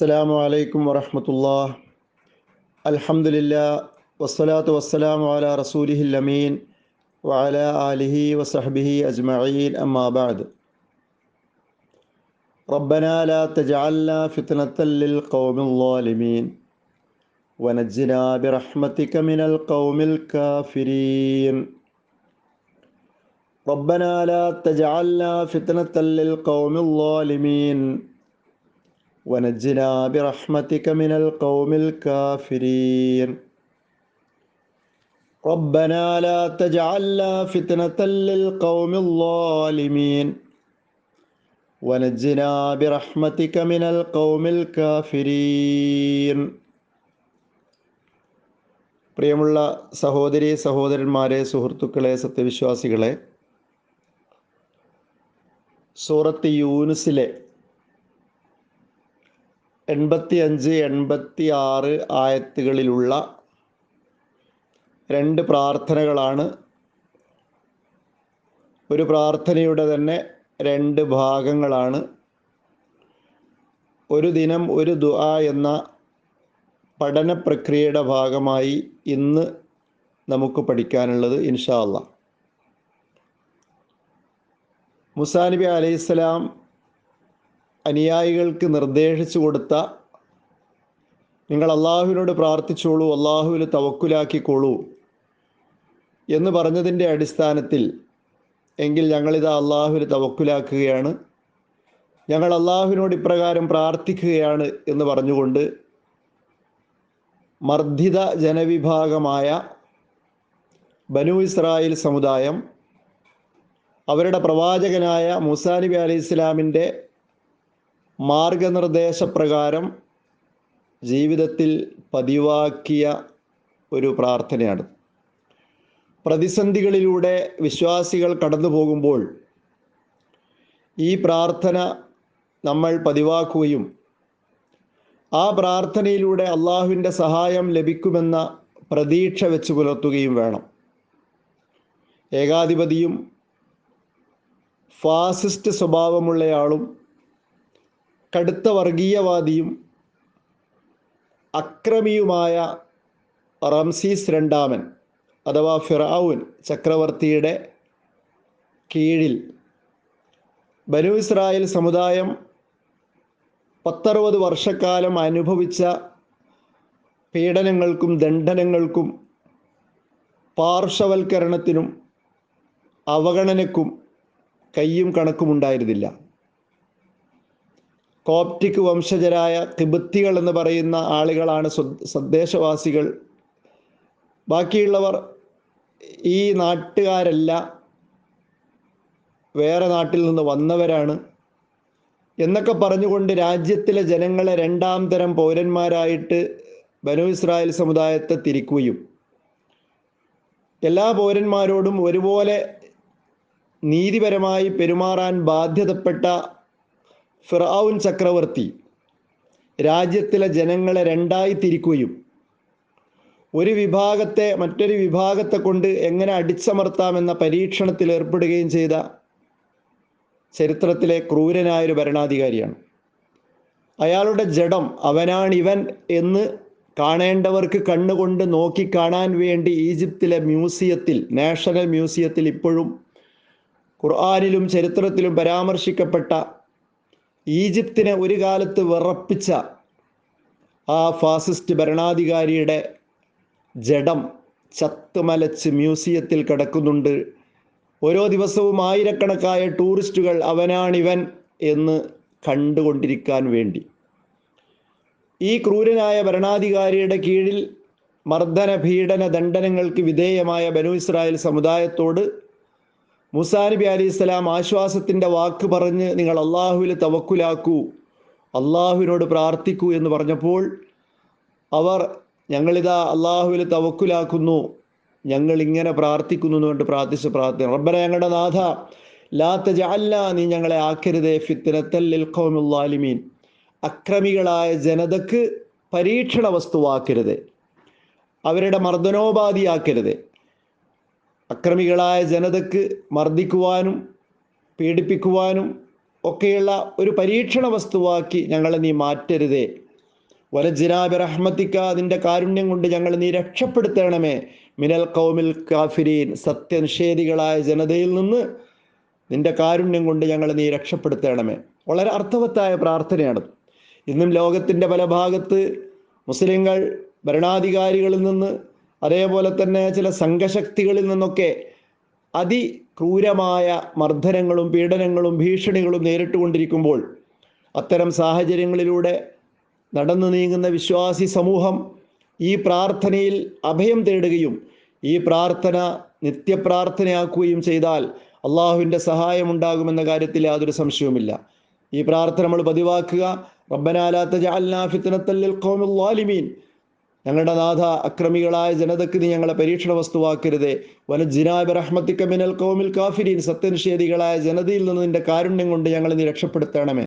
السلام عليكم ورحمة الله. الحمد لله والصلاة والسلام على رسوله അമീൻ وعلى آله وصحبه أجمعين. أما بعد ربنا لا تجعلنا فتنة للقوم الظالمين ونجنا برحمتك من القوم الكافرين. ربنا لا تجعلنا فتنة للقوم الظالمين ونجنا برحمتك من القوم الكافرين ربنا لا تجعلنا فتنة للقوم الظالمين ونجنا برحمتك من القوم الكافرين പ്രിയമുള്ള സഹോദരി സഹോദരന്മാരെ സുഹൃത്തുക്കളെ സത്യവിശ്വാസികളെ സൂറത്ത് യൂനുസിലെ എൺപത്തി അഞ്ച് എൺപത്തി ആറ് ആയത്തുകളിലുള്ള രണ്ട് പ്രാർത്ഥനകളാണ്. ഒരു പ്രാർത്ഥനയുടെ തന്നെ രണ്ട് ഭാഗങ്ങളാണ്. ഒരു ദിനം ഒരു ദുആ എന്ന പഠന പ്രക്രിയയുടെ ഭാഗമായി ഇന്ന് നമുക്ക് പഠിക്കാനുള്ളത് ഇൻഷാ അല്ലാ മുസാ നബി അലൈഹിസ്സലാം അനുയായികൾക്ക് നിർദ്ദേശിച്ചു കൊടുത്ത നിങ്ങൾ അള്ളാഹുവിനോട് പ്രാർത്ഥിച്ചോളൂ അള്ളാഹുവിൽ തവക്കുലാക്കിക്കോളൂ എന്ന് പറഞ്ഞതിന്റെ അടിസ്ഥാനത്തിൽ എങ്കിൽ ഞങ്ങളിത് അള്ളാഹുവിൽ തവക്കുലാക്കുകയാണ്. ഞങ്ങൾ അള്ളാഹുവിനോട് ഇപ്രകാരം പ്രാർത്ഥിക്കുകയാണ് എന്ന് പറഞ്ഞുകൊണ്ട് മർദ്ദിത ജനവിഭാഗമായ ബനു ഇസ്രായേൽ സമുദായം അവരുടെ പ്രവാചകനായ മുസാ നബി അലൈഹി ഇസ്ലാമിന്റെ മാർഗനിർദ്ദേശപ്രകാരം ജീവിതത്തിൽ പതിവാക്കിയ ഒരു പ്രാർത്ഥനയാണ്. പ്രതിസന്ധികളിലൂടെ വിശ്വാസികൾ കടന്നു പോകുമ്പോൾ ഈ പ്രാർത്ഥന നമ്മൾ പതിവാക്കുകയും ആ പ്രാർത്ഥനയിലൂടെ അള്ളാഹുവിന്റെ സഹായം ലഭിക്കുമെന്ന പ്രതീക്ഷ വെച്ച് പുലർത്തുകയും വേണം. ഏകാധിപതിയും ഫാസിസ്റ്റ് സ്വഭാവമുള്ളയാളും കടുത്ത വർഗീയവാദിയും അക്രമിയുമായ റംസീസ് രണ്ടാമൻ അഥവാ ഫിറാവുൻ ചക്രവർത്തിയുടെ കീഴിൽ ബനു ഇസ്രായേൽ സമുദായം പത്തറുപത് വർഷക്കാലം അനുഭവിച്ച പീഡനങ്ങൾക്കും ദണ്ഡനങ്ങൾക്കും പാർശ്വവൽക്കരണത്തിനും അവഗണനക്കും കയ്യും കണക്കുമുണ്ടായിരുന്നില്ല. കോപ്റ്റിക് വംശജരായ തിബത്തികൾ എന്ന് പറയുന്ന ആളുകളാണ് സ്വദേശവാസികൾ. ബാക്കിയുള്ളവർ ഈ നാട്ടുകാരല്ല. വേറെ നാട്ടിൽ നിന്ന് വന്നവരാണ്. എന്നൊക്കെ പറഞ്ഞുകൊണ്ട് രാജ്യത്തിലെ ജനങ്ങളെ രണ്ടാം തരം പൗരന്മാരായിട്ട് ബനു ഇസ്രായേൽ സമുദായത്തെ തിരിക്കുകയും. എല്ലാ പൗരന്മാരോടും ഒരുപോലെ നീതിപരമായി പെരുമാറാൻ ബാധ്യതപ്പെട്ട ഫിറാവുൻ ചക്രവർത്തി രാജ്യത്തിലെ ജനങ്ങളെ രണ്ടായി തിരിക്കുകയും ഒരു വിഭാഗത്തെ മറ്റൊരു വിഭാഗത്തെ കൊണ്ട് എങ്ങനെ അടിച്ചമർത്താമെന്ന പരീക്ഷണത്തിൽ ഏർപ്പെടുകയും ചെയ്ത ചരിത്രത്തിലെ ക്രൂരനായൊരു ഭരണാധികാരിയാണ്. അയാളുടെ ജഡം അവനാണിവൻ എന്ന് കാണേണ്ടവർക്ക് കണ്ണുകൊണ്ട് നോക്കി കാണാൻ വേണ്ടി ഈജിപ്തിലെ മ്യൂസിയത്തിൽ നാഷണൽ മ്യൂസിയത്തിൽ ഇപ്പോഴും ഖുർആാനിലും ചരിത്രത്തിലും പരാമർശിക്കപ്പെട്ട ഈജിപ്തിനെ ഒരു കാലത്ത് വിറപ്പിച്ച ആ ഫാസിസ്റ്റ് ഭരണാധികാരിയുടെ ജഡം ചത്തുമലച്ച് മ്യൂസിയത്തിൽ കിടക്കുന്നുണ്ട്. ഓരോ ദിവസവും ആയിരക്കണക്കായ ടൂറിസ്റ്റുകൾ അവനാണിവൻ എന്ന് കണ്ടുകൊണ്ടിരിക്കാൻ വേണ്ടി. ഈ ക്രൂരനായ ഭരണാധികാരിയുടെ കീഴിൽ മർദ്ദന പീഡന ദണ്ഡനങ്ങൾക്ക് വിധേയമായ ബനു ഇസ്രായേൽ സമുദായത്തോട് മുസാ നബി അലി ഇസ്ലാം ആശ്വാസത്തിന്റെ വാക്ക് പറഞ്ഞ് നിങ്ങൾ അള്ളാഹുവിൽ തവക്കുലാക്കൂ അള്ളാഹുവിനോട് പ്രാർത്ഥിക്കൂ എന്ന് പറഞ്ഞപ്പോൾ അവർ ഞങ്ങളിതാ അള്ളാഹുവിൽ തവക്കുലാക്കുന്നു ഞങ്ങൾ ഇങ്ങനെ പ്രാർത്ഥിക്കുന്നു എന്ന് കൊണ്ട് പ്രാർത്ഥിച്ച് പ്രാർത്ഥന റബ്ബന ഞങ്ങളുടെ നാഥ ലാത്ത ജഅല്ല നീ ഞങ്ങളെ ആക്കരുതേ ഫിത്തനത്തല്ലിൽ അക്രമികളായ ജനതക്ക് പരീക്ഷണ വസ്തുവാക്കരുത് അവരുടെ മർദ്ദനോപാധിയാക്കരുത്. അക്രമികളായ ജനതയ്ക്ക് മർദ്ദിക്കുവാനും പീഡിപ്പിക്കുവാനും ഒക്കെയുള്ള ഒരു പരീക്ഷണ വസ്തുവാക്കി ഞങ്ങളെ നീ മാറ്റരുതേ. വലജിനാബി റഹ്മത്തിക്ക നിന്റെ കാരുണ്യം കൊണ്ട് ഞങ്ങൾ നീ രക്ഷപ്പെടുത്തണമേ. മിനൽ കൗമിൽ കാഫിരീൻ സത്യനിഷേധികളായ ജനതയിൽ നിന്ന് നിന്റെ കാരുണ്യം കൊണ്ട് ഞങ്ങൾ നീ രക്ഷപ്പെടുത്തണമേ. വളരെ അർത്ഥവത്തായ പ്രാർത്ഥനയാണ്. ഇന്നും ലോകത്തിന്റെ പല ഭാഗത്ത് മുസ്ലിങ്ങൾ ഭരണാധികാരികളിൽ നിന്ന് അതേപോലെ തന്നെ ചില സംഘശക്തികളിൽ നിന്നൊക്കെ അതിക്രൂരമായ മർദ്ദനങ്ങളും പീഡനങ്ങളും ഭീഷണികളും നേരിട്ടുകൊണ്ടിരിക്കുമ്പോൾ അത്തരം സാഹചര്യങ്ങളിലൂടെ നടന്നു നീങ്ങുന്ന വിശ്വാസി സമൂഹം ഈ പ്രാർത്ഥനയിൽ അഭയം തേടുകയും ഈ പ്രാർത്ഥന നിത്യപ്രാർത്ഥനയാക്കുകയും ചെയ്താൽ അള്ളാഹുവിന്റെ സഹായം ഉണ്ടാകുമെന്ന കാര്യത്തിൽ യാതൊരു സംശയവുമില്ല. ഈ പ്രാർത്ഥന നമ്മൾ പതിവാക്കുക. റബ്ബനാലാത്ത ഫിത്തനത്തല്ലിൽ ഖൗമിൽ ളാലിമീൻ. ഞങ്ങളുടെ നാഥ അക്രമികളായ ജനതയ്ക്ക് നീ ഞങ്ങളെ പരീക്ഷണ വസ്തുവാക്കരുതേ. വന ജിനാബ് റഹ്മത്തിക്കമിനൽ കൗമിൽ കാഫിരീൻ സത്യനിഷേധികളായ ജനതയിൽ നിന്ന് നിന്റെ കാരുണ്യം കൊണ്ട് ഞങ്ങളെ നീ രക്ഷപ്പെടുത്തണമേ.